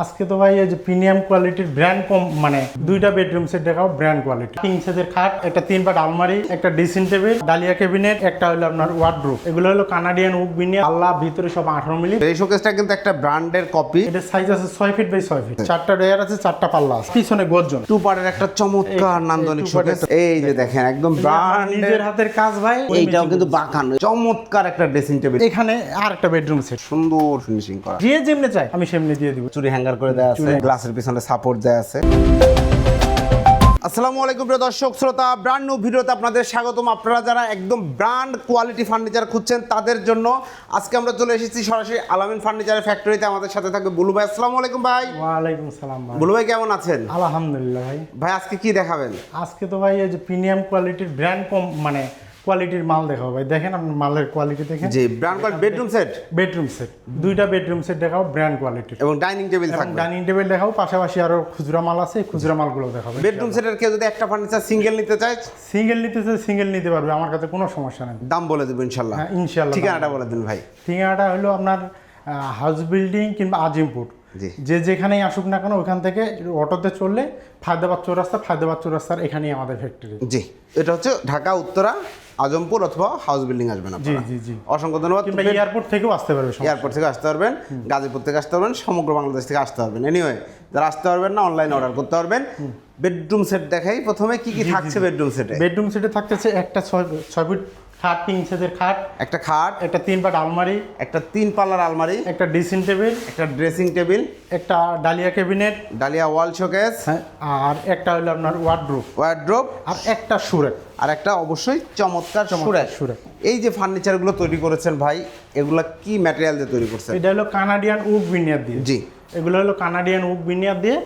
আজকে তো ভাই এই যে প্রিমিয়াম কোয়ালিটির ব্র্যান্ড কম মানে দুইটা বেডরুম সেট দেখাও ব্র্যান্ড কোয়ালিটি কিং সাইজের খাট একটা তিন পাট আলমারি একটা ড্রেসিং টেবিল ডালিয়া ক্যাবিনেট একটা হলো আপনার ওয়ার্ডরোব এগুলো হলো কানাডিয়ান উক বিনিয়া আল্লাহ ভিতরে সব আঠারো মিলি। এই শোকেসটা কিন্তু একটা ব্র্যান্ডের কপি এটা সাইজ আছে ছয় ফিট বাই ছয় ফিট চারটা ডয়ার আছে চারটা পাল্লা আছে। পিছনে গর্জন। টু পার্টের একটা চমৎকার নান্দনিক শোকেস এই যে দেখেন একদম নিজের ব্র্যান্ডের হাতের কাজ ভাই এইটাও কিন্তু বাঁকানো চমৎকার একটা ড্রেসিং টেবিল এখানে আর একটা বেডরুম সেট সুন্দর ফিনিশিং করা। যে যেমনি চাই আমি সেমনি দিয়ে দিব। চুরি হ্যাঙ্গার করে দেওয়া আছে। গ্লাসের পিছনে সাপোর্ট দেওয়া আছে। আসসালামু আলাইকুম প্রিয় দর্শক শ্রোতা ব্র্যান্ড নিউ ভিডিওতে আপনাদের স্বাগতম। আপনারা যারা একদম ব্র্যান্ড কোয়ালিটি ফার্নিচার খুঁজছেন তাদের জন্য আজকে আমরা চলে এসেছি সরাসরি আলামিন ফার্নিচারের ফ্যাক্টরিতে আমাদের সাথে থাকবে বুলু ভাই। আসসালামু আলাইকুম ভাই। ওয়ালাইকুম সালাম ভাই। বুলু ভাই কেমন আছেন? আলহামদুলিল্লাহ ভাই। ভাই আজকে কি দেখাবেন? আজকে তো ভাই এই যে প্রিমিয়াম কোয়ালিটির ব্র্যান্ড কম মানে কোয়ালিটির মাল দেখাবো ভাই। দেখেন আপনার মালের কোয়ালিটি দেখেন। জি brand quality bedroom set bedroom set দুইটা বেডরুম সেট দেখাও ব্র্যান্ড কোয়ালিটি এবং ডাইনিং টেবিল এবং থাকবে। ডাইনিং টেবিল দেখাও পাশাপাশি আরও খুচরা মাল আছে খুচরা মালগুলো দেখাবে। বেডরুম সেটের কেউ যদি একটা ফার্নিচার সিঙ্গেল নিতে চায়? সিঙ্গেল নিতে চায় সিঙ্গেল নিতে পারবে আমার কাছে কোনো সমস্যা নেই। দাম বলে দেবো ইনশাল্লাহ। হ্যাঁ, ইনশাল্লাহ। ঠিকানাটা বলে দিন ভাই। ঠিকানাটা হলো আপনার হাউস বিল্ডিং কিংবা আজিমপুর। যে যেখানেই আসুক না কেন ওখান থেকে অটোতে চললে ফায়দাবাদ চৌরাস্তা ফায়দাবাদ চৌরাস্তার এখানেই আমাদের ফ্যাক্টরি জি এটা হচ্ছে ঢাকা উত্তরা আজমপুর অথবা হাউস বিল্ডিং আসবেন জি জি জি। অসংখ্য ধন্যবাদ। এয়ারপোর্ট থেকেও আসতে পারবে সমস্যা। এয়ারপোর্ট থেকে আসতে পারবেন গাজীপুর থেকে আসতে পারবেন সমগ্র বাংলাদেশ থেকে আসতে পারবেন। এনিওয়ে যারা আসতে পারবেন না অনলাইনে অর্ডার করতে পারবেন। বেডরুম সেট দেখাই প্রথমে কি কি থাকছে বেডরুম সেটে বেডরুম সেটে থাকতেছে একটা ছয় ছয় ফিট খাট কিং সাইজের খাট একটা খাট একটা তিন পাট আলমারি একটা তিন পাল্লার আলমারি একটা ড্রেসিং টেবিল একটা ড্রেসিং টেবিল একটা dahlia cabinet dahlia wall showcase হ্যাঁ আর একটা হলো আপনার ওয়ার্ডরোব ওয়ার্ড্রোপ আর একটা সুরেক আর একটা অবশ্যই চমৎকার সুরেশ সুরেক এই যে ফার্নিচারগুলো তৈরি করেছেন ভাই এগুলা কি ম্যাটেরিয়াল দিয়ে তৈরি করছেন? এটা হলো কানাডিয়ান উক বিনিয়ার দিয়ে। জি। এগুলো হলো কানাডিয়ান উক বিনিয়ার দিয়ে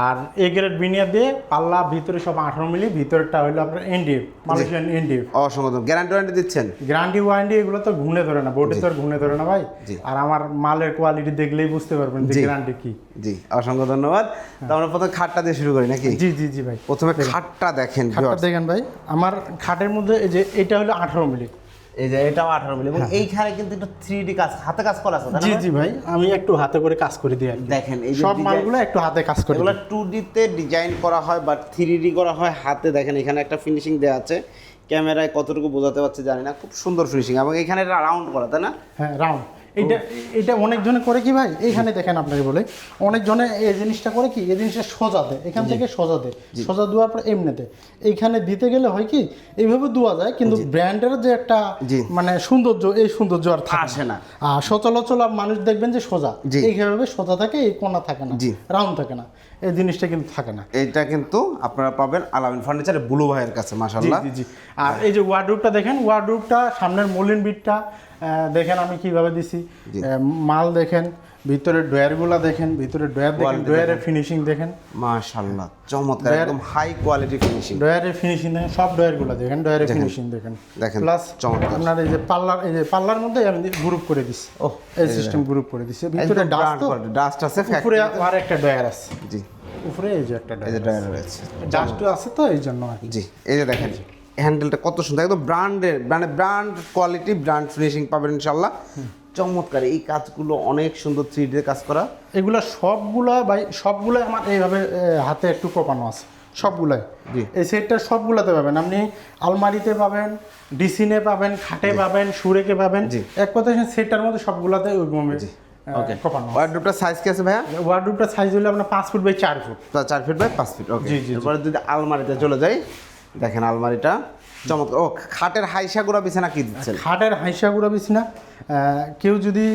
আর এ গ্রেড বিনিয়ার দিয়ে পাল্লা ভিতরে সব আঠারো মিলি ভিতরটা হলো আপনার এনডিএফ মালয়েশিয়ান এনডিএফ অসংখ্য গ্যারান্টি ওয়ারেন্টি দিচ্ছেন? গ্যারান্টি ওয়ারেন্টি এগুলো তো ঘুনে ধরে না বোর্ডে তো আর ঘুনে ধরে না ভাই। আর আমার মালের কোয়ালিটি দেখলেই বুঝতে পারবেন যে। গ্যারান্টি কি। জি অসংখ্য ধন্যবাদ। তো আমরা প্রথমে খাটটা দিয়ে শুরু করি নাকি? জি জি জি ভাই। প্রথমে খাটটা দেখেন খাটটা দেখেন ভাই। আমার খাটের মধ্যে এই যে এটা হলো আঠারো মিলি। এই যে এটাও আঠারো মিলি এবং এইখানে কিন্তু একটু থ্রি ডি কাজ হাতে কাজ করা আছে জি জি ভাই আমি একটু হাতে করে কাজ করে দিই দেখেন এই সব মালগুলো একটু হাতে কাজ করে এগুলো। টু ডিতে ডিজাইন করা হয় বাট থ্রি ডি করা হয় হাতে। দেখেন এখানে একটা ফিনিশিং দেওয়া আছে। ক্যামেরায় কতটুকু বোঝাতে পারছে জানি না খুব সুন্দর ফিনিশিং এবং এখানে রাউন্ড করা তাই না? হ্যাঁ রাউন্ড এটা এটা অনেকজনে করে কি ভাই? এইখানে দেখেন আপনাকে বলে। অনেকজনে এই জিনিসটা করে কি? এই জিনিসটা সোজা দেয়। এখান থেকে সোজা দেয়। সোজা দেওয়ার পর এমনিতে এইখানে দিতে গেলে হয় কি? এইভাবে দেওয়া যায় কিন্তু ব্র্যান্ডের যে একটা। মানে সৌন্দর্য এই সৌন্দর্য আর থাকে আসে না। আর সচলাচল আর মানুষ দেখবেন যে সোজা। এইভাবে সোজা থাকে এই কোনা থাকে না। রাউন্ড থাকে না। এই জিনিসটা কিন্তু থাকে না। এটা কিন্তু আপনারা পাবেন আলামিন ফার্নিচারের বুলু ভাইয়ের কাছে জি মাশাল্লাহ জি জি। আর এই যে ওয়ার্ডরোবটা দেখেন ওয়ার্ডরোবটা সামনের মলিন বিটটা দেখেন আমি কীভাবে দিছি। মাল দেখেন ভিতরে ডয়ারগুলা দেখেন ভিতরে ডয়ার দেখেন ডয়ারের ফিনিশিং দেখেন। মাশাল্লাহ চমৎকার একদম হাই কোয়ালিটি ফিনিশিং ডয়ারের ফিনিশিং দেখেন সব ডয়ারগুলা দেখেন ডয়ারের ফিনিশিং দেখেন। দেখেন, প্লাস চমৎকার। আপনার এই যে পাল্লার এই যে পাল্লার মধ্যে আমি গ্রুপ করে দিছি। ও এই সিস্টেম গ্রুপ করে দিছি। ভিতরে ডাস্ট ডাস্ট আছে উপরে আর একটা ডয়ার আছে। জি। উপরে এই যে একটা ডয়ার রয়েছে ডাস্ট আছে। তো এই জন্য। জি এই যে দেখেন। হ্যান্ডেলটা কত সুন্দর একদম ব্র্যান্ডের ব্র্যান্ডের ব্র্যান্ড কোয়ালিটি ব্র্যান্ড ফিনিশিং পাবেন ইনশাল্লাহ চমৎকার এই কাজগুলো অনেক সুন্দর থ্রি ডি কাজ করা। এগুলো সবগুলা ভাই সবগুলাই আমার এইভাবে হাতে একটু কোপানো আছে। সবগুলাই। জি। এই সেটটা সবগুলাতে পাবেন। আপনি আলমারিতে পাবেন ডিসিনে পাবেন খাটে পাবেন সুরেকে পাবেন। জি। এক কথা সেটটার মধ্যে সবগুলাতে ওইভাবে ওকে সাইজ কি আছে ভাইয়া? সাইজ হলো আপনার পাঁচ ফুট বাই চার ফুট। চার ফিট বাই পাঁচ ফিট ওকে জি, জি, জি। এরপরে যদি আলমারিতে চলে যাই দেখেন আলমারিটা। চমৎকার। ও খাটের হাইসা গুঁড়া বিছানা কি দিচ্ছেন? খাটের হাইসা গুঁড়া বিছনা। কেউ যদি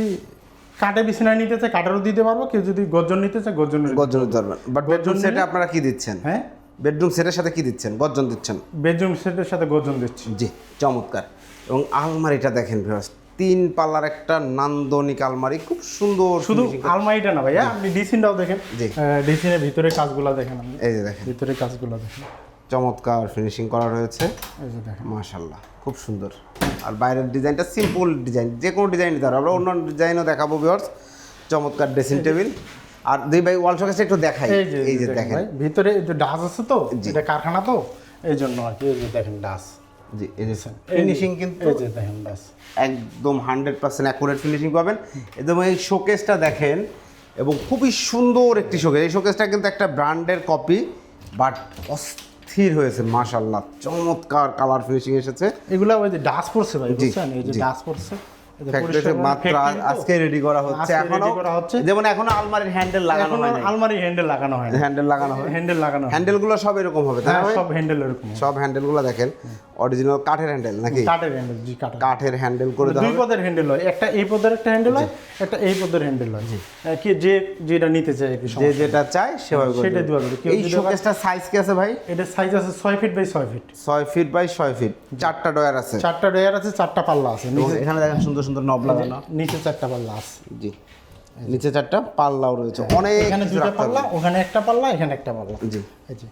কাঠে বিছানা নিতে চায় কাঠেরও দিতে পারব। কেউ যদি গর্জন নিতে চায় গর্জন গর্জন দিতে পারবেন বাট বেডরুম সেটে আপনারা কি দিচ্ছেন? হ্যাঁ? বেডরুম সেটের সাথে কি দিচ্ছেন? গর্জন দিচ্ছেন? বেডরুম সেটের সাথে গর্জন দিচ্ছি। জি চমৎকার। এবং আলমারিটা দেখেন ভিউয়ার্স তিন পাল্লার একটা নান্দনিক আলমারি। খুব সুন্দর শুধু আলমারিটা না ভাইয়া আপনি ডিসিনটাও দেখেন। জি। ডিসিনের ভিতরে কাজগুলো দেখেন আপনি এই যে দেখেন। ভিতরে কাজগুলো দেখেন। চমৎকার ফিনিশিং করা রয়েছে। মাশাল্লাহ খুব সুন্দর। আর বাইরের ডিজাইনটা সিম্পল ডিজাইন যে কোনো ডিজাইন দিতে আমরা অন্য ডিজাইনও দেখাবো ভিউয়ার্স চমৎকার ড্রেসিং টেবিল আর দুই ভাই ওয়াল শোকেসে একটু দেখাই। এই যে দেখেন ভিতরে ডাস আছে তো এটা কারখানা তো এই জন্য আর কি এই যে দেখেন ডাস। জি এই যে ফিনিশিং কিন্তু এই যে দেখেন ডাস। একদম হান্ড্রেড পার্সেন্ট অ্যাকুরেট ফিনিশিং পাবেন। একদম এই শোকেসটা দেখেন এবং খুবই সুন্দর একটি শোকেস এই শোকেসটা কিন্তু একটা ব্র্যান্ডের কপি বাট অস্থির হয়েছে মাশাল্লাহ চমৎকার কালার ফিনিশিং এসেছে। এগুলো ওই যে ডাস পড়ছে ভাই বুঝছেন? এই যে। ডাস পড়ছে। মাত্র factory আজ- তো। আজকে রেডি করা হচ্ছে। এখনও ready করা হচ্ছে। যেমন এখনও আলমারির হ্যান্ডেল লাগানো হয় আলমারি হ্যান্ডেল লাগানো হয় হ্যান্ডেল লাগানো হয় হ্যান্ডেল লাগানো হ্যান্ডেলগুলো সব এরকম হবে তাই না ভাই? সব হ্যান্ডেল এরকম সব হ্যান্ডেলগুলো দেখেন। অরিজিনাল কাঠের হ্যান্ডেল নাকি? কাঠের হ্যান্ডেল জি কাঠের কাঠের হ্যান্ডেল করে দেওয়া দুই পদের হ্যান্ডেল একটা এই পদের একটা হ্যান্ডেল হয় একটা এই পদের হ্যান্ডেল হয়। কি যে যেটা নিতে চায় যে যেটা চায় সেভাবে করে সেটাই দেওয়া যাবে। এই যদি সাইজ কি আছে ভাই? এটার সাইজ আছে ছয় ফিট বাই ছয় ফিট ফিট বাই ফিট চারটা ডয়ার আছে। চারটা ডয়ার আছে চারটা পাল্লা আছে এখানে দেখেন সুন্দর সুন্দর সুন্দর নব লাগানো। নিচে চারটা পাল্লা আছে। জি। নিচে চারটা পাল্লাও রয়েছে। অনেক এখানে রাখতে পাল্লা ওখানে একটা পাল্লা এখানে একটা পাল্লা। জি। এই যে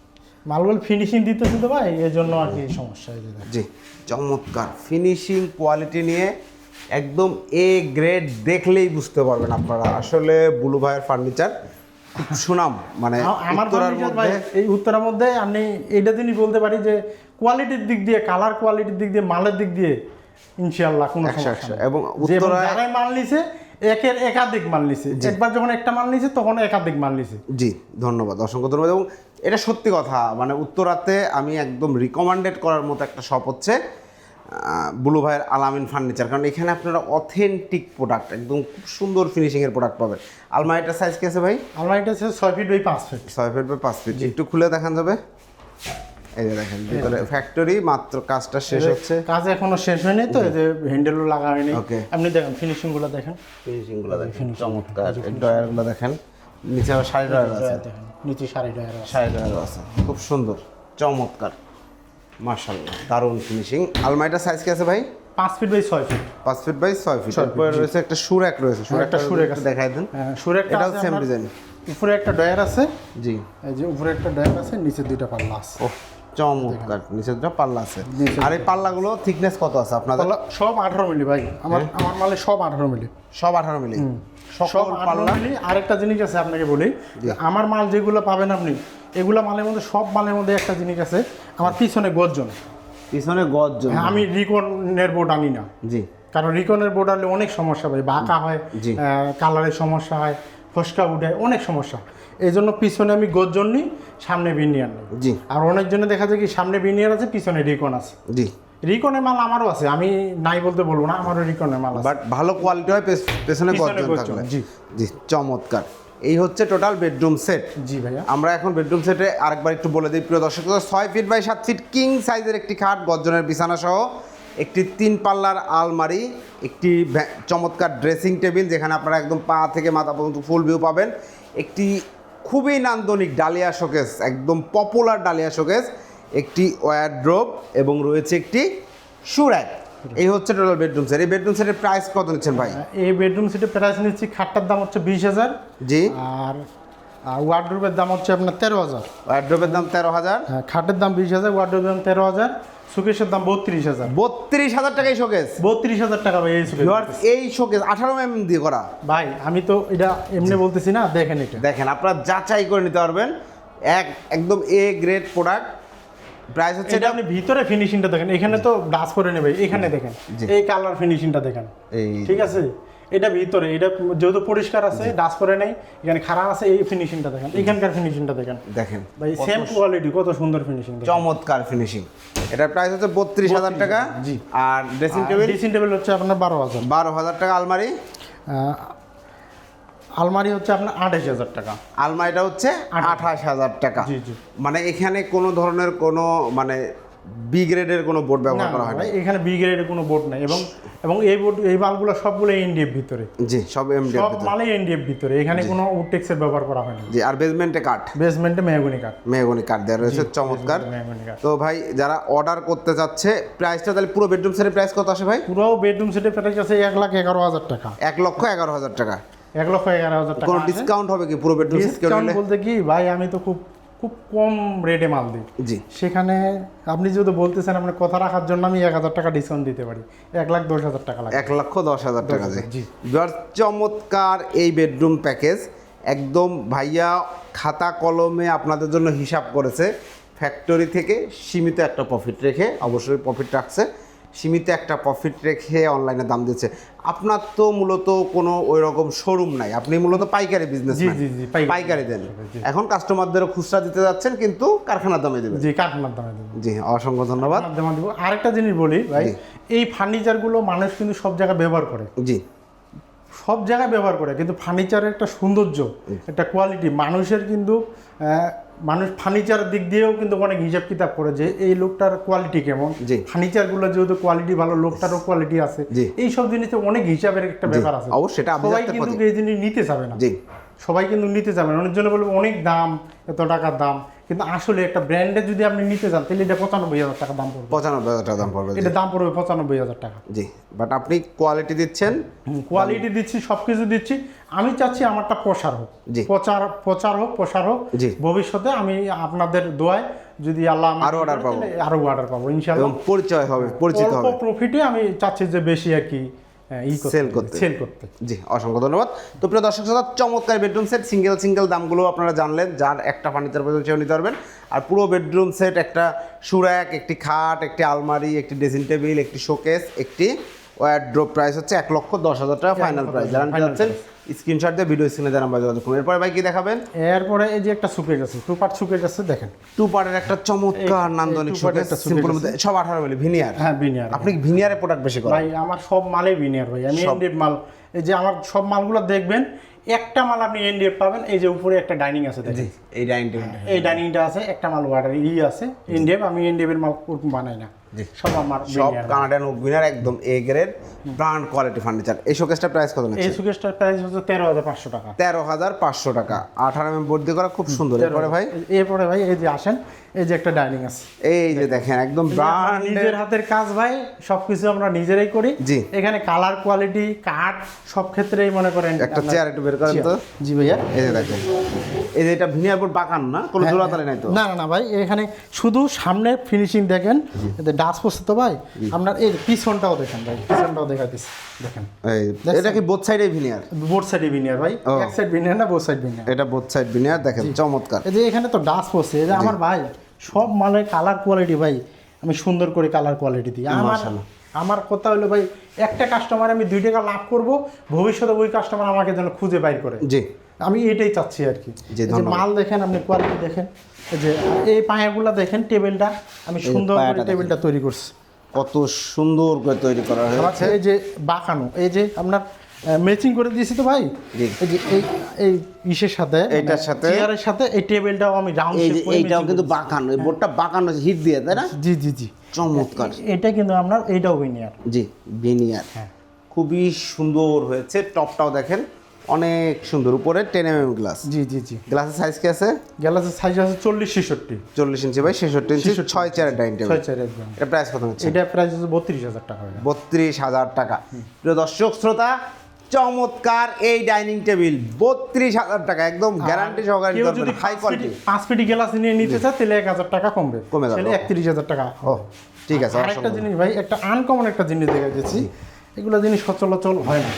মালগুলো ফিনিশিং দিতেছি তো ভাই এই জন্য আর কি সমস্যা জি চমৎকার। ফিনিশিং কোয়ালিটি নিয়ে একদম এ গ্রেড দেখলেই বুঝতে পারবেন আপনারা। আসলে বুলু ভাইয়ের ফার্নিচার সুনাম মানে আমার মধ্যে এই উত্তরার মধ্যে আমি এইটা দিনই বলতে পারি যে কোয়ালিটির দিক দিয়ে কালার কোয়ালিটির দিক দিয়ে মালের দিক দিয়ে ইনশাআল্লাহ কোনো সমস্যা। এবং যারাই মাল নিছে একের একাধিক মাল নিছে। একবার যখন একটা মাল নিছে তখন একাধিক মাল নিছে। জি ধন্যবাদ অসংখ্য ধন্যবাদ। এবং এটা সত্যি কথা মানে উত্তরাতে আমি একদম রিকমান্ডেড করার মতো একটা শপ হচ্ছে বুলু ভাইয়ের আলামিন ফার্নিচার কারণ এখানে আপনারা অথেন্টিক প্রোডাক্ট একদম খুব সুন্দর ফিনিশিংয়ের প্রোডাক্ট পাবেন। আলমারিটার সাইজ কি আছে ভাই? আমার এটা হচ্ছে ছয় ফিট বাই পাঁচ ফিট ছয় ফিট বাই পাঁচ ফিট একটু খুলে দেখান যাবে এই যে দেখেন ভিতরে ফ্যাক্টরি মাত্র কাজটা শেষ হচ্ছে। কাজ এখনও শেষ হয়নি তো এই যে হ্যান্ডেলও লাগা হয়নি। আপনি দেখেন ফিনিশিংগুলো দেখেন। ফিনিশিংগুলো দেখেন চমৎকার। ডয়ারগুলো দেখেন নিচে শাড়ি ডয়ার আছে। নিচে সাড়ে ডয়ার আছে। শাড়ি ডয়ার আছে খুব সুন্দর চমৎকার মার্শাল্লাহ দারুণ ফিনিশিং আলমারিটার সাইজ কি আছে ভাই? পাঁচ ফিট বাই ছয় ফিট পাঁচ ফিট বাই ছয় ফিট এরপরে রয়েছে একটা সুরাক রয়েছে সুরাকটা একটা সুরেক। দেখাই দেন। হ্যাঁ এটাও সেম ডিজাইন উপরে একটা ডয়ার আছে। জি। এই যে উপরে একটা ডয়ার আছে নিচে দুইটা পাল্লা আছে। ও চমৎকার নিচে দুটো পাল্লা আছে। আর এই পাল্লাগুলো থিকনেস কত আছে আপনাদের? সব আঠারো মিলি ভাই। আমার হ্যাঁ। আমার মালে সব আঠারো মিলি। সব আঠারো মিলি? সব আঠারো পাল্লা? মিলি। আরেকটা জিনিস আছে আপনাকে বলি। আমার মাল যেগুলো পাবেন আপনি এগুলো মালের মধ্যে সব মালের মধ্যে একটা জিনিস আছে। আমার পিছনে গর্জন। পিছনে গজ জন্য। হ্যাঁ, আমি রিকনের বোর্ড আনি না। জি। কারণ রিকনের বোর্ড আনলে অনেক সমস্যা হয়। বাঁকা হয়। কালারের সমস্যা হয় ফসকা উঠে অনেক সমস্যা। এই জন্য পিছনে আমি গর্জন নিই সামনে বিনিয়ার নিই জি। আর অনেকজনে দেখা যায় কি সামনে বিনিয়ার আছে পিছনে রিকন আছে। জি। রিকনের মাল আমারও আছে আমি নাই বলতে বলব না আমারও রিকনের মাল আছে। বাট ভালো কোয়ালিটি হয় পেছনে গর্জন গর্জন, থাকলে। জি। জি চমৎকার। এই হচ্ছে টোটাল বেডরুম সেট জি ভাইয়া। আমরা এখন বেডরুম সেটে আরেকবার একটু বলে দিই প্রিয় দর্শক ছয় ফিট বাই সাত ফিট কিং সাইজের একটি খাট গর্জনের বিছানা সহ একটি তিন পাল্লার আলমারি একটি চমৎকার ড্রেসিং টেবিল যেখানে আপনারা একদম পা থেকে মাথা পর্যন্ত ফুল ভিউ পাবেন। একটি খুবই নান্দনিক ডালিয়া শোকেস একদম পপুলার ডালিয়া শোকেস একটি ওয়ারড্রোব এবং রয়েছে একটি সুরাক এই হচ্ছে টোটাল বেডরুম সেট এই বেডরুম সেটের প্রাইস কত নিচ্ছেন ভাই? এই বেডরুম সেটের প্রাইস নিচ্ছি খাটটার দাম হচ্ছে বিশ হাজার। জি। আর ওয়ার্ডরোবের দাম হচ্ছে আপনার তেরো হাজার। ওয়ারড্রোবের দাম তেরো হাজার। হ্যাঁ, খাটের দাম বিশ হাজার ওয়ার্ডরোবের দাম তেরো হাজার। সুকেশের দাম বত্রিশ হাজার। বত্রিশ হাজার টাকাই শোকেস? বত্রিশ হাজার টাকা ভাই এই Viewers, এই শোকেস আঠারো এম দিয়ে করা। ভাই আমি তো এটা এমনি বলতেছি না দেখেন এটা। দেখেন আপনারা যাচাই করে নিতে পারবেন। এক একদম এ গ্রেড প্রোডাক্ট প্রাইস হচ্ছে এটা আপনি ভিতরে ফিনিশিংটা দেখেন এখানে তো ডাস করে নেবে এখানে দেখেন। এই কালার ফিনিশিংটা দেখেন। এই ঠিক আছে? এটা ভিতরে এটা যেহেতু পরিষ্কার আছে ডাস করে নেই এখানে খারাপ আছে এই ফিনিশিংটা দেখেন এখানকার ফিনিশিংটা দেখেন। দেখেন ভাই সেম কোয়ালিটি কত সুন্দর ফিনিশিং চমৎকার ফিনিশিং এটার প্রাইস হচ্ছে বত্রিশ হাজার টাকা। জি। আর ড্রেসিং টেবিল ড্রেসিং টেবিল হচ্ছে আপনার বারো হাজার। বারো হাজার টাকা আলমারি? আলমারি হচ্ছে আপনার আঠাশ হাজার টাকা। আলমারিটা হচ্ছে আঠাশ হাজার টাকা। জি, জি। মানে এখানে কোনো ধরনের কোনো মানে বি গ্রেডের কোনো বোর্ড ব্যবহার করা হয় না এখানে বি গ্রেডের কোনো বোর্ড নাই এবং এবং এই বোর্ড এই মালগুলো সবগুলো এনডিএফ ভিতরে। জি সব এমডি সব মালে এনডিএফ ভিতরে এখানে কোনো উটেক্সের ব্যবহার করা হয় না জি আর বেসমেন্টে কাঠ বেসমেন্টে মেহগনি কাঠ মেহগনি কাঠ দেওয়া রয়েছে চমৎকার। তো ভাই যারা অর্ডার করতে যাচ্ছে প্রাইসটা তাহলে পুরো বেডরুম সেটের প্রাইস কত আসে ভাই? পুরো বেডরুম সেটের প্রাইস আছে এক লাখ এগারো হাজার টাকা। এক লক্ষ এগারো হাজার টাকা। এক লক্ষ এগারো হাজার টাকা ডিসকাউন্ট হবে কি পুরো বেডরুম ডিসকাউন্ট বলতে কি ভাই আমি তো খুব খুব কম রেটে মাল দিই। জি। সেখানে আপনি যদি বলতেছেন আপনার কথা রাখার জন্য আমি এক হাজার টাকা ডিসকাউন্ট দিতে পারি। এক লাখ দশ হাজার টাকা লাগে এক লক্ষ দশ হাজার টাকা জি। চমৎকার এই বেডরুম প্যাকেজ একদম ভাইয়া খাতা কলমে আপনাদের জন্য হিসাব করেছে। ফ্যাক্টরি থেকে সীমিত একটা প্রফিট রেখে অবশ্যই প্রফিট রাখছে। সীমিত একটা প্রফিট রেখে অনলাইনে দাম দিচ্ছে। আপনার তো মূলত কোনো ওই রকম শোরুম নাই। আপনি মূলত পাইকারি বিজনেস জি, জি, জি, পাইকারি। দেন। এখন কাস্টমারদেরও খুচরা দিতে যাচ্ছেন কিন্তু কারখানার দামে দেবেন। জি কারখানার দামে দেবো জি অসংখ্য ধন্যবাদ। আরেকটা জিনিস বলি ভাই। এই ফার্নিচারগুলো মানুষ কিন্তু সব জায়গায় ব্যবহার করে। জি। সব জায়গায় ব্যবহার করে কিন্তু ফার্নিচারের একটা সৌন্দর্য একটা কোয়ালিটি মানুষের কিন্তু মানুষ ফার্নিচার দিক দিয়েও কিন্তু অনেক হিসাব কিতাব করে যে এই লোকটার কোয়ালিটি কেমন। ফার্নিচার ফার্নিচারগুলো যেহেতু কোয়ালিটি ভালো লোকটারও কোয়ালিটি আছে। এই সব জিনিসে অনেক হিসাবের একটা ব্যাপার আছে। অবশ্যই, সবাই কিন্তু এই জিনিস নিতে চাবে না। সবাই কিন্তু নিতে চাবে না। অনেক জন্য বলবে অনেক দাম এত টাকার দাম। কিন্তু আসলে একটা ব্র্যান্ডে যদি আপনি নিতে চান তাহলে এটা পঁচানব্বই হাজার টাকা দাম পড়বে। পঁচানব্বই হাজার টাকা দাম পড়বে এটা দাম পড়বে পঁচানব্বই হাজার টাকা। জি বাট আপনি কোয়ালিটি দিচ্ছেন? কোয়ালিটি দিচ্ছি সব কিছু দিচ্ছি। আমি চাচ্ছি আমারটা প্রসার হোক। জি। প্রচার প্রচার হোক প্রসার হোক। জি। ভবিষ্যতে আমি আপনাদের দোয়ায় যদি আল্লাহ আরও করে পাবো। আরও অর্ডার পাবো ইনশাআল্লাহ। পরিচয় হবে পরিচিত হবে। প্রফিটে আমি চাচ্ছি যে বেশি আর কি। ই Sell করতে। সেল করতে। জি অসংখ্য ধন্যবাদ। তো প্রিয় দর্শক শ্রোতা চমৎকার বেডরুম সেট সিঙ্গেল সিঙ্গেল দামগুলো আপনারা জানলেন যার একটা ফার্নিচার পর্যন্ত সেও নিতে পারবেন। আর পুরো বেডরুম সেট একটা সুরাক একটি খাট একটি আলমারি একটি ড্রেসিং টেবিল একটি শোকেস একটি ওয়ারড্রপ প্রাইস হচ্ছে এক লক্ষ দশ হাজার টাকা ফাইনাল প্রাইস যারা নিতে যাচ্ছেন স্ক্রিনশট দিয়ে ভিডিও স্ক্রিনে দেওয়া নাম্বার যোগাযোগ করুন এরপরে ভাই কি দেখাবেন? এরপরে এই যে একটা সুকেজ আছে টু পার্ট সুকেজ আছে দেখেন। টু পার্টের একটা চমৎকার নান্দনিক একটা সিম্পল আছে। সব আঠারো মিলি ভিনিয়ার হ্যাঁ বিনিয়ার আপনি ভিনিয়ারে প্রোডাক্ট বেশি করেন। ভাই আমার সব মালেই বিনিয়ার ভাই। আমি। এনডিএফ মাল এই যে আমার সব মালগুলো দেখবেন একটা মাল আপনি এনডিএফ পাবেন এই যে উপরে একটা ডাইনিং আছে দেখেন। এই ডাইনিং এই ডাইনিংটা আছে একটা মাল ওয়াটার ই আছে এনডিএফ আমি এনডিএফের মাল বানাই না। সব আমার সব কানাডিয়ান উইনার একদম A grade brand quality furniture এই শোকেসটা প্রাইস কত এই সুকেশটার প্রাইস হচ্ছে তেরো হাজার পাঁচশো টাকা। তেরো হাজার পাঁচশো টাকা। আঠারো এম বোর্ড দিয়ে করা খুব সুন্দর। এরপরে ভাই? এরপরে ভাই এই যে আসেন এই যে একটা ডাইনিং আছে। এই যে দেখেন একদম ব্র্যান্ড নিজের হাতের কাজ ভাই সবকিছু আমরা নিজেরাই করি। জি। এখানে কালার কোয়ালিটি কাঠ সব ক্ষেত্রেই মনে করেন একটা চেয়ার একটু বের করেন তো। জি ভাইয়া। এই যে দেখেন। এই যে এটা ভিনিয়ার বোর্ড বাঁকান না? কোনো হ্যাঁ, জোড়াতালি নাই তো? না না ভাই এখানে শুধু সামনে ফিনিশিং দেখেন। ডাস পড়ছে তো ভাই আপনার এই পিছনটাও দেখেন ভাই পিছনটাও দেখাইতেছি দেখেন। এই এটা কি বোথ সাইডে ভিনিয়ার বোর্ড সাইডে বিনিয়ার ভাই এক সাইড বিনিয়ার না বোর্ড সাইড ভিনিয়ার এটা বোথ সাইড ভিনিয়ার দেখেন চমৎকার। এই যে এখানে তো ডাস পড়ছে এই যে আমার ভাই সব মালের কালার কোয়ালিটি ভাই আমি সুন্দর করে কালার কোয়ালিটি দিই। আমার। আমার কথা হলো ভাই একটা কাস্টমার আমি দুই টাকা লাভ করব ভবিষ্যতে ওই কাস্টমার আমাকে যেন খুঁজে বাইর করে। জি। আমি এটাই চাচ্ছি আর কি। যে মাল দেখেন আপনি কোয়ালিটি দেখেন। যে এই পায়াগুলো দেখেন টেবিলটা আমি সুন্দর করে টেবিলটা তৈরি করছি। কত সুন্দর করে তৈরি করা হয়েছে। এই যে বাঁকানো এই যে আপনার ম্যাচিং করে দিয়েছি তো ভাই? এই যে এই এই ইসের সাথে এইটার মানে সাথে- চেয়ারের সাথে এই টেবিলটাও আমি রাউন্ড এই যে এইটাও কিন্তু বাঁকানো এই বোর্ডটা বাঁকানো হিট দিয়ে তাই না? জি জি জি। চমৎকার। এটা কিন্তু আপনার এইটাও উইনিয়ার জি ভিনিয়ার হ্যাঁ। খুবই সুন্দর হয়েছে টপটাও দেখেন। অনেক সুন্দর। উপরে টেন এম এম গ্লাস জি জি জি। গ্লাসের সাইজ কি আছে? গ্যালাসের সাইজ আছে চল্লিশ ছেষট্টি। চল্লিশ ইঞ্চি বাই ছেষট্টি ইঞ্চি ছয় চেয়ারের ডাইনিং টেবিল ছয় চার এটা প্রাইস কত হচ্ছে? এটা প্রাইস হচ্ছে বত্রিশ হাজার টাকা বত্রিশ হাজার টাকা। প্রিয় দর্শক শ্রোতা চমৎকার এই ডাইনিং টেবিল বত্রিশ হাজার টাকা একদম গ্যারান্টি সহকারে যদি হাই কোয়ালিটি পাঁচ ফিটি গ্লাস নিয়ে নিতে চায় তাহলে এক হাজার টাকা কমবে। কমে যাবে। একত্রিশ হাজার টাকা। ও ঠিক আছে আরেকটা জিনিস ভাই একটা আনকমন একটা জিনিস দেখা যাচ্ছি এগুলো জিনিস সচলাচল হয় না।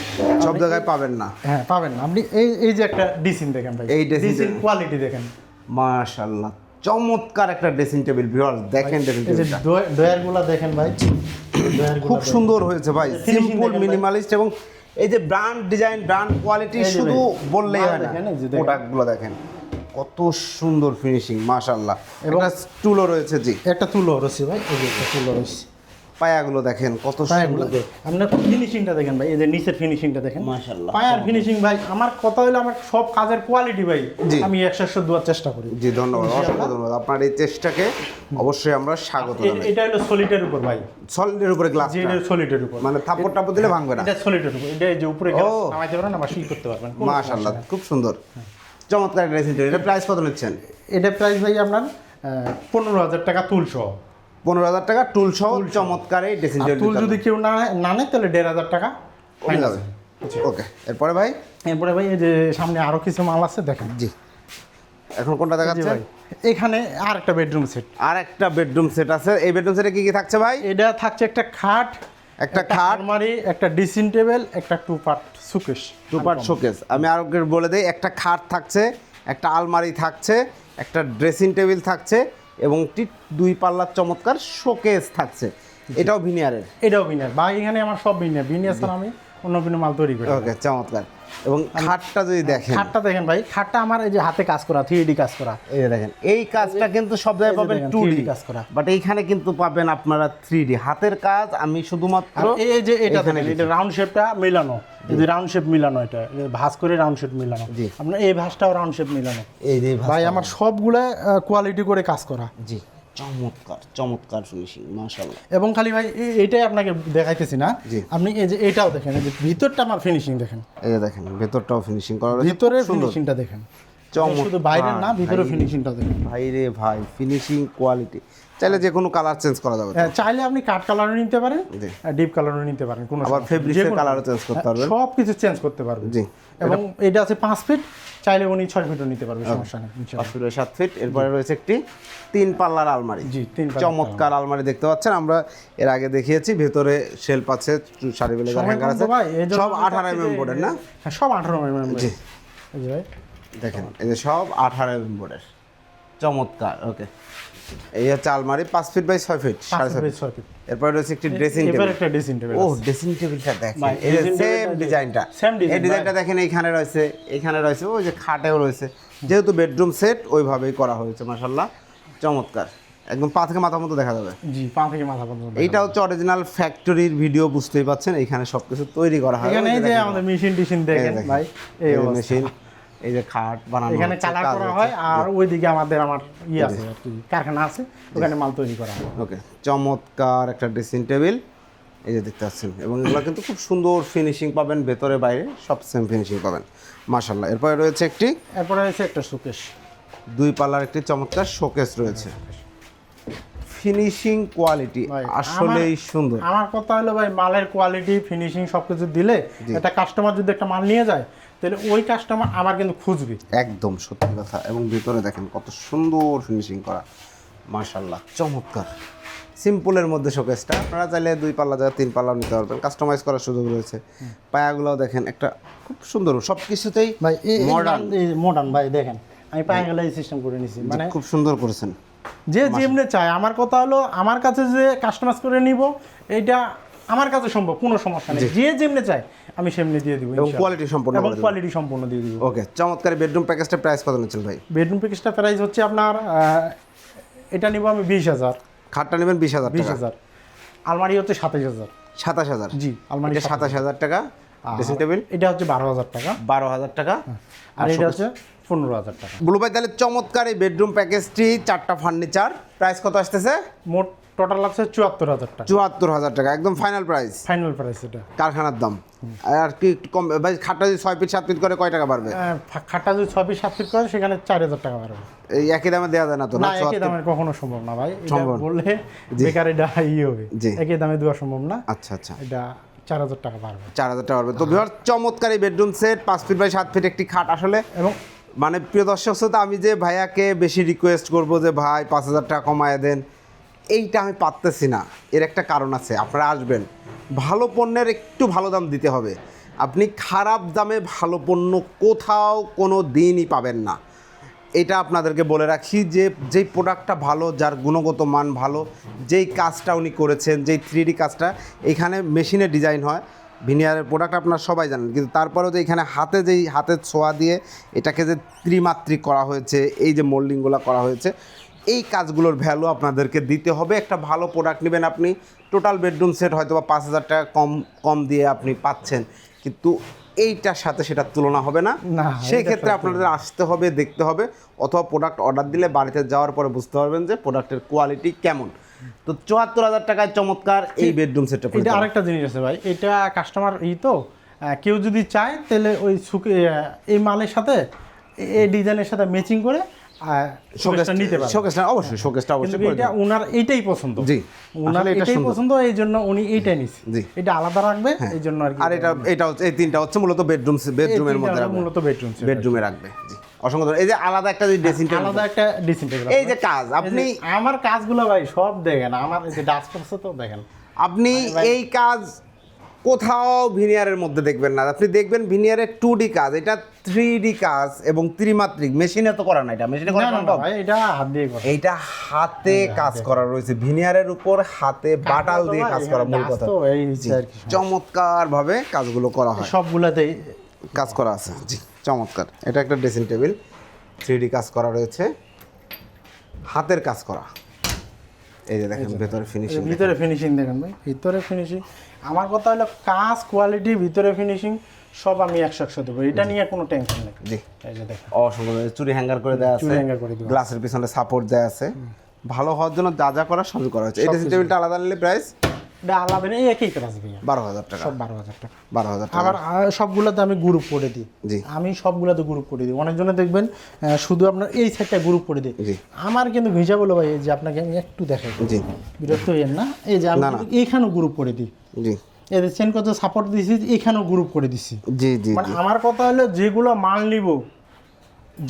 সব জায়গায় পাবেন না। হ্যাঁ পাবেন না। আপনি এই এই যে একটা ডিসিন দেখেন ভাই। এই ডিসিন কোয়ালিটি দেখেন। মাশাল্লাহ চমৎকার একটা ড্রেসিং টেবিল ভিউয়ার্স দেখেন ড্রেসিং এই যে টেবিলটা ডয়ারগুলো দেখেন ভাই। খুব সুন্দর হয়েছে ভাই। সিম্পল মিনিমালিস্ট এবং এই যে ব্র্যান্ড ডিজাইন ব্র্যান্ড কোয়ালিটি শুধু বললেই হয় না। প্রোডাক্টগুলো দেখেন। কত সুন্দর ফিনিশিং মাশাল্লাহ এবং স্টুলও রয়েছে জি। একটা তুলো রয়েছে ভাই এই যে একটা তুলো রয়েছে। পায়াগুলো দেখেন কত সুন্দর। আপনার ফিনিশিংটা দেখেন ভাই এই যে নিচের ফিনিশিংটা দেখেন। মাশাআল্লাহ। পায়ার ফিনিশিং ভাই আমার কথা হলো আমার সব কাজের কোয়ালিটি ভাই জি। আমি একশো একশো দেওয়ার চেষ্টা করি। জি ধন্যবাদ অসংখ্য ধন্যবাদ। আপনার এই চেষ্টাকে অবশ্যই আমরা স্বাগত এ- এটা হলো সলিটের উপর ভাই। সলিডের উপরে গ্লাস যে এটা সলিটের উপর। মানে থাপ্পড় টাপ্পড় দিলে ভাঙবে না। এটা সলিটের উপর। এটা যে উপরে ও। নামাইতে পারেন আবার সিল করতে পারবেন। সমস্যা খুব সুন্দর। চমৎকার ড্রেসিং টেবিল এটা প্রাইস কত নিচ্ছেন? এটা প্রাইস ভাই আপনার পনেরো হাজার টাকা তুল সহ পনেরো হাজার টাকা টুল সহ চমৎকার এই ড্রেসিং টেবিল তুল যদি কেউ না না নেয় তাহলে দেড় হাজার টাকা কমে যাবে। ওকে এরপরে ভাই? এরপরে ভাই এই যে সামনে আরও কিছু মাল আছে দেখেন। জি। এখন কোনটা দেখাচ্ছে ভাই এখানে আর একটা বেডরুম সেট আর একটা বেডরুম সেট আছে। এই বেডরুম সেটে কি কি থাকছে ভাই? এটা থাকছে একটা খাট একটা খাট। আলমারি একটা ড্রেসিং টেবিল একটা two part showcase two part showcase আমি আরও বলে দিই একটা খাট থাকছে একটা আলমারি থাকছে একটা ড্রেসিং টেবিল থাকছে এবং একটি দুই পাল্লার চমৎকার শোকেস থাকছে। এটাও ভিনিয়ারের। এটাও ভিনিয়ার। বা এখানে আমার সব ভিনিয়ার। ভিনিয়ার আমি অন্য কোনো মাল তৈরি করি। ওকে চমৎকার। এবং খাটটা যদি দেখেন। খাটটা দেখেন ভাই খাটটা আমার এই যে হাতে কাজ করা থ্রি ডি কাজ করা। এই যে দেখেন এই কাজটা কিন্তু সব জায়গায় পাবেন টু ডি কাজ করা। বাট এইখানে কিন্তু পাবেন আপনারা থ্রি ডি হাতের কাজ আমি শুধুমাত্র এই যে এটা দেখেন এটা রাউন্ড শেপটা মিলানো। এই যে রাউন্ড শেপ মিলানো এটা ভাঁজ করে রাউন্ড শেপ মিলানো। আপনার এই ভাঁজটাও রাউন্ড শেপ মিলানো। এই যে ভাই আমার সবগুলা কোয়ালিটি করে কাজ করা। জি। চমৎকার চমৎকার ফিনিশিং মাশাআল্লাহ। এবং খালি ভাই এটাই এইটাই আপনাকে দেখাইতেছি না। আপনি এই যে এটাও দেখেন যে ভিতরটা আমার ফিনিশিং দেখেন। এই যে দেখেন ভেতরটাও ফিনিশিং করা রয়েছে। ভিতরের ফিনিশিংটা দেখেন। চমৎকার শুধু বাইরের না ভিতরের ফিনিশিংটা দেখেন। ভাই রে ভাই ফিনিশিং কোয়ালিটি চাইলে যে কোনো কালার চেঞ্জ করা যাবে হ্যাঁ, চাইলে আপনি কাঠ কালারও নিতে পারেন। ডিপ কালারও নিতে পারেন কোনো আবার যেকোনো- কালারও চেঞ্জ করতে পারবেন। সব কিছু চেঞ্জ করতে পারবেন। জি এবং এটা আছে পাঁচ ফিট চাইলে উনি ছয় ফিটও নিতে পারবে সমস্যা নেই ইনশাআল্লাহ। পাঁচ ফিট সাত ফিট এরপরে রয়েছে একটি তিন পাল্লার আলমারি। জি তিন চমৎকার আলমারি। দেখতে পাচ্ছেন আমরা এর আগে দেখিয়েছি ভেতরে শেলফ আছে সারি বেলে হ্যাঙ্গার আছে। সব আঠারো চাচ্ছি এম যে- বোর্ডের না? হ্যাঁ, সব আঠারো এমএম জি। ভাই। দেখেন এই যে সব আঠারো এম বোর্ডের চমৎকার ওকে এই হচ্ছে আলমারি পাঁচ ফিট বাই ছয় ফিট সাড়ে ছয় এরপরে রয়েছে একটি ড্রেসিং টেবিল একটা ড্রেসিং টেবিল ও ড্রেসিং টেবিলটা দেখেন। এই সেম ডিজাইনটা এই ডিজাইনটা দেখেন এইখানে রয়েছে এখানে রয়েছে ওই যে খাটেও রয়েছে। যেহেতু বেডরুম সেট ওইভাবেই করা হয়েছে মাশাল্লাহ চমৎকার। একদম পা থেকে মাথা মতো দেখা যাবে। জি পা থেকে মাথা পর্যন্ত এইটা হচ্ছে অরিজিনাল ফ্যাক্টরির ভিডিও বুঝতেই পাচ্ছেন। এখানে সবকিছু তৈরি করা হয়। এখানে এই যে আমাদের মেশিন টিশিন দেখেন। ভাই। এই। মেশিন এই যে খাট বানানো এখানে কালার করা হয় আর ওইদিকে আমাদের আমার ই আছে আর কি কারখানা আছে ওখানে মাল তৈরি করা হয়। ওকে চমৎকার একটা ড্রেসিং টেবিল এই যে দেখতে পাচ্ছেন। এবং এগুলো কিন্তু খুব সুন্দর ফিনিশিং পাবেন ভেতরে বাইরে সব সেম ফিনিশিং পাবেন। মাশাল্লাহ এরপরে রয়েছে একটি? এরপরে আছে একটা সুকেশ দুই পাল্লার একটি চমৎকার শোকেস রয়েছে। ফিনিশিং কোয়ালিটি আসলেই সুন্দর। আমার কথা হলো ভাই মালের কোয়ালিটি ফিনিশিং সবকিছু দিলে একটা কাস্টমার যদি একটা মাল নিয়ে যায় তাহলে ওই কাস্টমার আবার কিন্তু খুঁজবে। একদম সত্যি কথা। এবং ভিতরে দেখেন কত সুন্দর ফিনিশিং করা। মাশাল্লাহ চমৎকার। সিম্পলের মধ্যে শোকেসটা আপনারা চাইলে দুই পাল্লা জায়গা তিন পাল্লাও নিতে পারবেন। কাস্টমাইজ করার সুযোগ রয়েছে। পায়াগুলোও দেখেন একটা খুব সুন্দর। সব কিছুতেই ভাই মডার্ন মডার্ন ভাই দেখেন। আমি পায়াগুলো এই সিস্টেম করে নিছি। মানে খুব সুন্দর করেছেন। যে যেমনি চায়। আমার কথা হলো আমার কাছে যে কাস্টমাইজ করে নিব এইটা আমার কাছে সম্ভব কোনো সমস্যা নেই। যে যেমনি চায় আমি সেমনি দিয়ে দিব এবং কোয়ালিটি সম্পূর্ণ এবং কোয়ালিটি সম্পূর্ণ দিয়ে দিব। ওকে চমৎকার বেডরুম প্যাকেজটা প্রাইস কত নিচ্ছেন ভাই? বেডরুম প্যাকেজটা প্রাইস হচ্ছে আপনার এটা নিব আমি বিশ হাজার। খাটটা নেবেন বিশ হাজার বিশ টাকা। হাজার। আলমারি হচ্ছে সাতাশ হাজার। সাতাশ হাজার। জি আলমারি সাতাশ হাজার টাকা। ড্রেসিং টেবিল এটা হচ্ছে বারো হাজার টাকা। বারো হাজার টাকা। আর এটা হচ্ছে পনেরো হাজার টাকা। ব্লু ভাই তাহলে চমৎকার এই বেডরুম প্যাকেজটি চারটা ফার্নিচার প্রাইস কত আসতেছে? মোট টোটাল আছে চুয়াত্তর হাজার টাকা। চুয়াত্তর হাজার টাকা একদম ফাইনাল প্রাইস ফাইনাল প্রাইস এটা। কারখানার দাম। আর কি কম ভাই খাটটা যদি ছয় ফিট সাত ফিট করে কয় টাকা বাড়বে? খাটটা যদি ছয় পিস সাত ফিট করে সেখানে চার হাজার টাকা বাড়বে। এই একই দামে দেওয়া যায় না তো? না একই দামের কখনো সম্ভব না ভাই। সম্ভব বললে বেকার এটা ই হবে। একই দামে দেওয়া সম্ভব না। আচ্ছা আচ্ছা। এটা চার হাজার টাকা বাড়বে। চার হাজার টাকা বাড়বে। তো বিহার চমৎকার বেডরুম সেট পাঁচ ফিট বাই সাত ফিট একটি খাট আসলে। এবং মানে প্রিয় দর্শক শ্রোতা আমি যে ভাইয়াকে বেশি রিকোয়েস্ট করব যে ভাই পাঁচ হাজার টাকা কমায় দেন। এইটা আমি পারতেছি না। এর একটা কারণ আছে, আপনারা আসবেন। ভালো পণ্যের একটু ভালো দাম দিতে হবে। আপনি খারাপ দামে ভালো পণ্য কোথাও কোনো দিনই পাবেন না। এটা আপনাদেরকে বলে রাখি যে, যেই প্রোডাক্টটা ভালো, যার গুণগত মান ভালো, যেই কাজটা উনি করেছেন, যেই থ্রি কাজটা, এখানে মেশিনে ডিজাইন হয়। ভিনিয়ারের প্রোডাক্ট আপনারা সবাই জানেন, কিন্তু তারপরেও যে এখানে হাতে যেই হাতের ছোঁয়া দিয়ে এটাকে যে ত্রিমাত্রিক করা হয়েছে, এই যে মোল্ডিংগুলো করা হয়েছে এই কাজগুলোর ভ্যালু আপনাদেরকে দিতে হবে। একটা ভালো প্রোডাক্ট নেবেন আপনি টোটাল বেডরুম সেট হয়তো বা পাঁচ হাজার টাকা কম কম দিয়ে আপনি পাচ্ছেন। কিন্তু এইটার সাথে সেটার তুলনা হবে না। সেই ক্ষেত্রে আপনাদের আসতে হবে দেখতে হবে অথবা প্রোডাক্ট অর্ডার দিলে বাড়িতে যাওয়ার পরে বুঝতে পারবেন যে প্রোডাক্টের কোয়ালিটি কেমন। তো চুয়াত্তর হাজার টাকায় চমৎকার এই বেডরুম সেটটা এটা আরেকটা জিনিস আছে ভাই এটা কাস্টমার ই তো কেউ যদি চায় তাহলে ওই এই মালের সাথে এই ডিজাইনের সাথে ম্যাচিং করে শোকেসটা নিতে পারে শোকেসটা অবশ্যই শোকেসটা অবশ্যই এটা উনার এইটাই পছন্দ। জি, উনার এটাই পছন্দ এই জন্য উনি এইটাই নিচ্ছে জি। এটা আলাদা রাখবে এই জন্য আর আর এটা এটা হচ্ছে এই তিনটা হচ্ছে মূলত বেডরুম বেডরুমের মধ্যে রাখবে। মূলত বেডরুম বেডরুমে রাখবে জি। অসংখ্য এই যে আলাদা একটা যে ড্রেসিং টেবিল আলাদা একটা ডিসইনটেগ্রেট এই যে কাজ আপনি আমার কাজগুলো ভাই সব দেখেন আমার যে ডাস্ট আছে তো দেখেন। আপনি এই কাজ কোথাও ভিনিয়ারের মধ্যে দেখবেন না। আপনি দেখবেন ভিনিয়ারের টু ডি কাজ এটা থ্রি ডি কাজ এবং ত্রিমাত্রিক। মেশিনে তো করা না এটা মেশিনে করা সম্ভব? এটা হাত দিয়ে করে। এইটা হাতে কাজ করা রয়েছে ভিনিয়ারের উপর হাতে বাটাল দিয়ে কাজ করা মূল কথা। চমৎকার ভাবে কাজগুলো করা হয়। সবগুলাতেই কাজ করা আছে জি চমৎকার। এটা একটা ড্রেসিং টেবিল থ্রি ডি কাজ করা রয়েছে। হাতের কাজ করা। এই যে দেখেন ভেতরে ফিনিশিং ভিতরে ফিনিশিং দেখেন ভাই ভিতরে ফিনিশিং আমার কথা হলো কাজ কোয়ালিটি ভিতরে ফিনিশিং সব আমি একশো একশো দেবো। এটা নিয়ে কোনো টেনশন নেই। জি। এই যে দেখেন। অসংখ্য চুরি হ্যাঙ্গার করে দেওয়া আছে হ্যাঙ্গার করে দেওয়া গ্লাসের পিছনে সাপোর্ট দেওয়া আছে। ভালো হওয়ার জন্য যা যা করা সবই করা হচ্ছে এই টেবিলটা আলাদা নিলে প্রাইস আলাদা নেই একই প্রাইস ভাইয়া। বারো হাজার টাকা। সব বারো হাজার টাকা। বারো হাজার টাকা। আবার সবগুলোতে আমি গ্রুপ করে দিই। জি। আমি সবগুলোতে গ্রুপ করে দিই। অনেকজনে দেখবেন শুধু আপনার এই সাইডটা গ্রুপ করে দিই জি। আমার কিন্তু ভিজা বলো ভাই এই যে আপনাকে আমি একটু দেখাই। জি। বিরক্ত হইয়েন না। এই যে আমি এইখানেও গ্রুপ করে দিই। জি। চেন কত সাপোর্ট দিয়েছি এইখানেও গ্রুপ করে দিছি। জি জি মানে আমার কথা হলো যেগুলো মাল নিব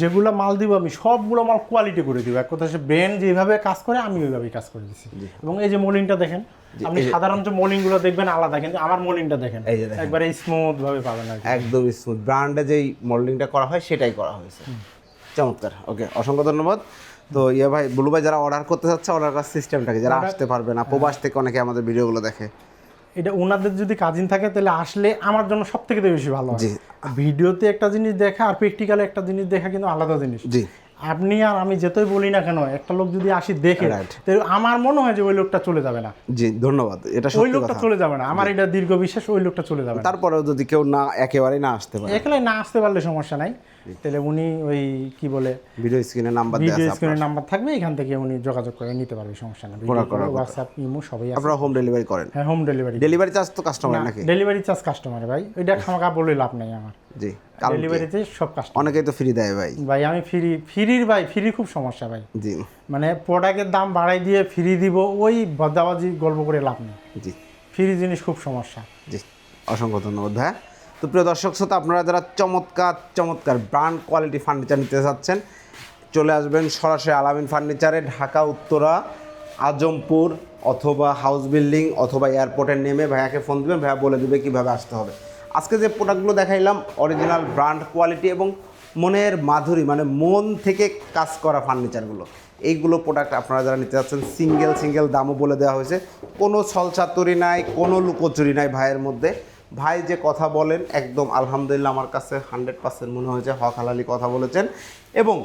যেগুলো মাল দিব আমি সবগুলো মাল কোয়ালিটি করে দিব। এক কথা হচ্ছে ব্রেন যেভাবে কাজ করে আমি ওইভাবেই কাজ করে দিচ্ছি এবং এই যে মোলিংটা দেখেন আপনি সাধারণত মোলিংগুলো দেখবেন আলাদা কিন্তু আমার মোলিংটা দেখেন। একবারে স্মুথ ভাবে পাবেন একদম স্মুথ ব্র্যান্ডে যেই মডেলিংটা করা হয় সেটাই করা হয়েছে। চমৎকার। ওকে অসংখ্য ধন্যবাদ। তো ইয়ে ভাই বুলু ভাই যারা অর্ডার করতে চাচ্ছে অর্ডার করার সিস্টেমটাকে যারা আসতে পারবে না প্রবাস থেকে অনেকে আমাদের ভিডিওগুলো দেখে। এটা ওনাদের যদি কাজিন থাকে তাহলে আসলে আমার জন্য সব থেকে বেশি ভালো হয়। ভিডিওতে একটা জিনিস দেখা আর প্র্যাকটিক্যালে একটা জিনিস দেখা কিন্তু আলাদা জিনিস। আপনি আর আমি যেতই বলি না কেন একটা লোক যদি আসি দেখে আমার মনে হয় যে ওই লোকটা চলে যাবে না। জি ধন্যবাদ এটা ওই লোকটা চলে যাবে না। আমার এটা দীর্ঘ বিশ্বাস ওই লোকটা চলে যাবে না। তারপরেও যদি কেউ না একেবারেই না আসতে পারে। একলাই না আসতে পারলে সমস্যা নাই। তাহলে উনি ওই কি বলে ভিডিও স্ক্রিনে নাম্বার ভিডিও আছে স্ক্রিনের নাম্বার থাকবে এখান থেকে উনি যোগাযোগ করে নিতে পারবে সমস্যা না হোয়াটসঅ্যাপ ইমো সবই আপনারা হোম ডেলিভারি করেন। হ্যাঁ হোম ডেলিভারি ডেলিভারি চার্জ তো কাস্টমার নাকি? ডেলিভারি চার্জ কাস্টমার ভাই। ওইটা খামাকা বলে লাভ নাই আমার। জি ডেলিভারিতে সব কাস্টমার অনেকেই তো ফ্রি দেয় ভাই। ভাই আমি ফ্রি ফ্রির ভাই ফ্রি খুব সমস্যা ভাই। জি। মানে প্রোডাক্টের দাম বাড়াই দিয়ে ফ্রি দিব ওই বদাবাজি গল্প করে লাভ নেই। জি। ফ্রি জিনিস খুব সমস্যা। জি অসংখ্য ধন্যবাদ ভাইয়া। তো প্রিয় দর্শক শ্রোতা আপনারা যারা চমৎকার চমৎকার ব্র্যান্ড কোয়ালিটি ফার্নিচার নিতে চাচ্ছেন চলে আসবেন সরাসরি আলামিন ফার্নিচারে ঢাকা উত্তরা আজমপুর অথবা হাউস বিল্ডিং অথবা এয়ারপোর্টের নেমে ভাইয়াকে ফোন দিবেন ভাইয়া বলে দেবে কীভাবে আসতে হবে। আজকে যে প্রোডাক্টগুলো দেখাইলাম অরিজিনাল ব্র্যান্ড কোয়ালিটি এবং মনের মাধুরী মানে মন থেকে কাজ করা ফার্নিচারগুলো এইগুলো প্রোডাক্ট আপনারা যারা নিতে চাচ্ছেন সিঙ্গেল সিঙ্গেল দামও বলে দেওয়া হয়েছে। কোনো ছলচাতুরি নাই, কোনো লুকোচুরি নাই ভাইয়ের মধ্যে। ভাই যে কথা বলেন, একদম আলহামদুলিল্লাহ আমার কাছে হান্ড্রেড পার্সেন্ট মনে হয়েছে, হক হালালি কথা বলেছেন। এবং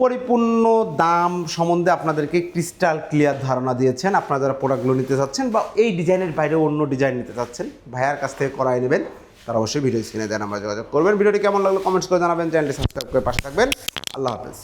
পরিপূর্ণ দাম সম্বন্ধে আপনাদেরকে ক্রিস্টাল ক্লিয়ার ধারণা দিয়েছেন। আপনারা যারা প্রোডাক্টগুলো নিতে চাচ্ছেন বা এই ডিজাইনের বাইরে অন্য ডিজাইন নিতে চাচ্ছেন, ভাইয়ার কাছ থেকে করাই নেবেন, তারা অবশ্যই ভিডিও স্ক্রিনে দেন আমরা যোগাযোগ করবেন। ভিডিওটি কেমন লাগল কমেন্টস করে জানাবেন চ্যানেলটি সাবস্ক্রাইব করে পাশে থাকবেন। আল্লাহ হাফেজ।